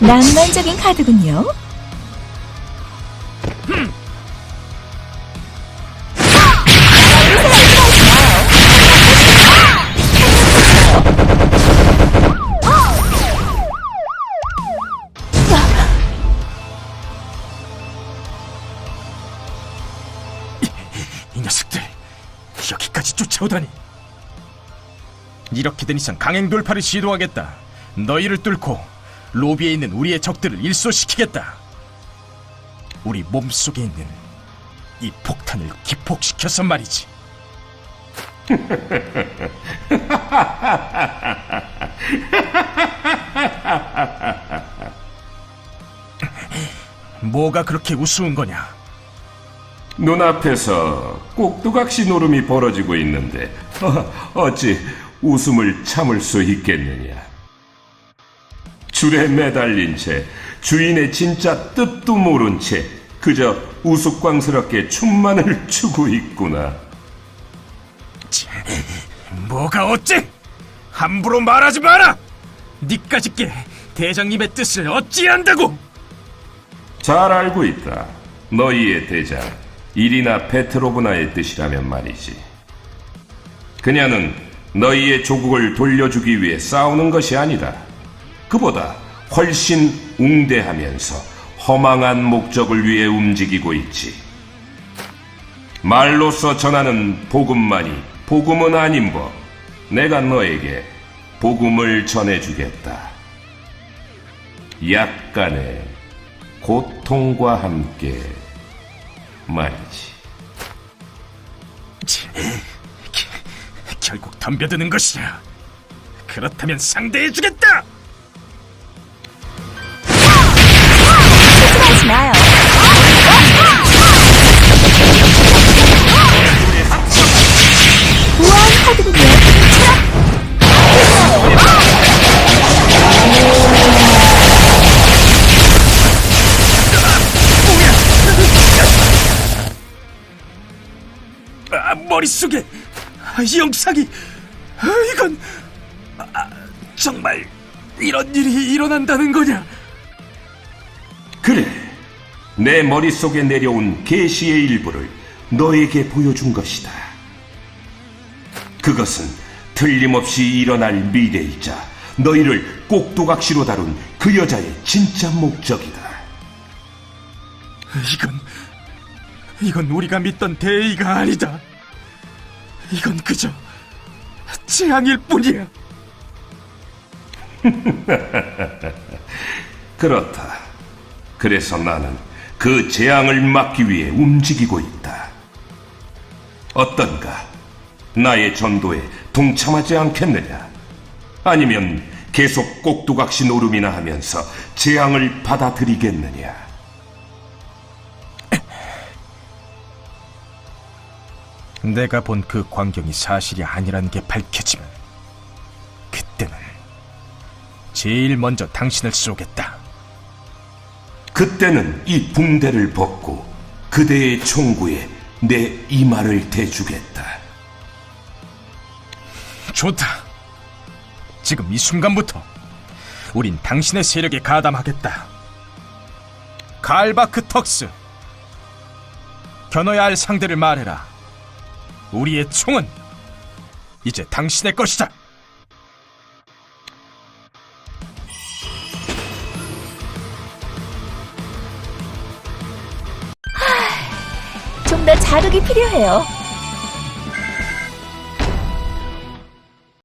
낭만적인 카드군요. 쫓아오다니 이렇게 된 이상 강행 돌파를 시도하겠다 너희를 뚫고 로비에 있는 우리의 적들을 일소시키겠다. 우리 몸속에 있는 이 폭탄을 기폭시켜서 말이지. 뭐가 그렇게 우스운 거냐? 눈앞에서 꼭두각시 노름이 벌어지고 있는데 어, 어찌 웃음을 참을 수 있겠느냐 줄에 매달린 채 주인의 진짜 뜻도 모른 채 그저 우스꽝스럽게 춤만을 추고 있구나 뭐가 어째? 함부로 말하지 마라! 니까짓게 대장님의 뜻을 어찌 안다고! 잘 알고 있다 너희의 대장 이리나 페트로브나의 뜻이라면 말이지 그녀는 너희의 조국을 돌려주기 위해 싸우는 것이 아니다 그보다 훨씬 웅대하면서 허망한 목적을 위해 움직이고 있지 말로써 전하는 복음만이 복음은 아닌 법 내가 너에게 복음을 전해주겠다 약간의 고통과 함께 말이지. 결국 덤벼드는 것이야. 그렇다면 상대해주겠다! 아, 머릿속에 아, 영상이 아, 이건 아, 정말 이런 일이 일어난다는 거냐? 그래, 내 머릿속에 내려온 계시의 일부를 너에게 보여준 것이다. 그것은 틀림없이 일어날 미래이자 너희를 꼭두각시로 다룬 그 여자의 진짜 목적이다. 이건 이건 우리가 믿던 대의가 아니다. 이건 그저 재앙일 뿐이야. 그렇다. 그래서 나는 그 재앙을 막기 위해 움직이고 있다. 어떤가? 나의 전도에 동참하지 않겠느냐? 아니면 계속 꼭두각시 노름이나 하면서 재앙을 받아들이겠느냐? 내가 본 그 광경이 사실이 아니라는 게 밝혀지면 그때는 제일 먼저 당신을 쏘겠다. 그때는 이 붕대를 벗고 그대의 총구에 내 이마를 대주겠다. 좋다. 지금 이 순간부터 우린 당신의 세력에 가담하겠다. 갈바크 턱스. 겨눠야 할 상대를 말해라. 우리의 총은 이제 당신의 것이다. 좀 더 자극이 필요해요.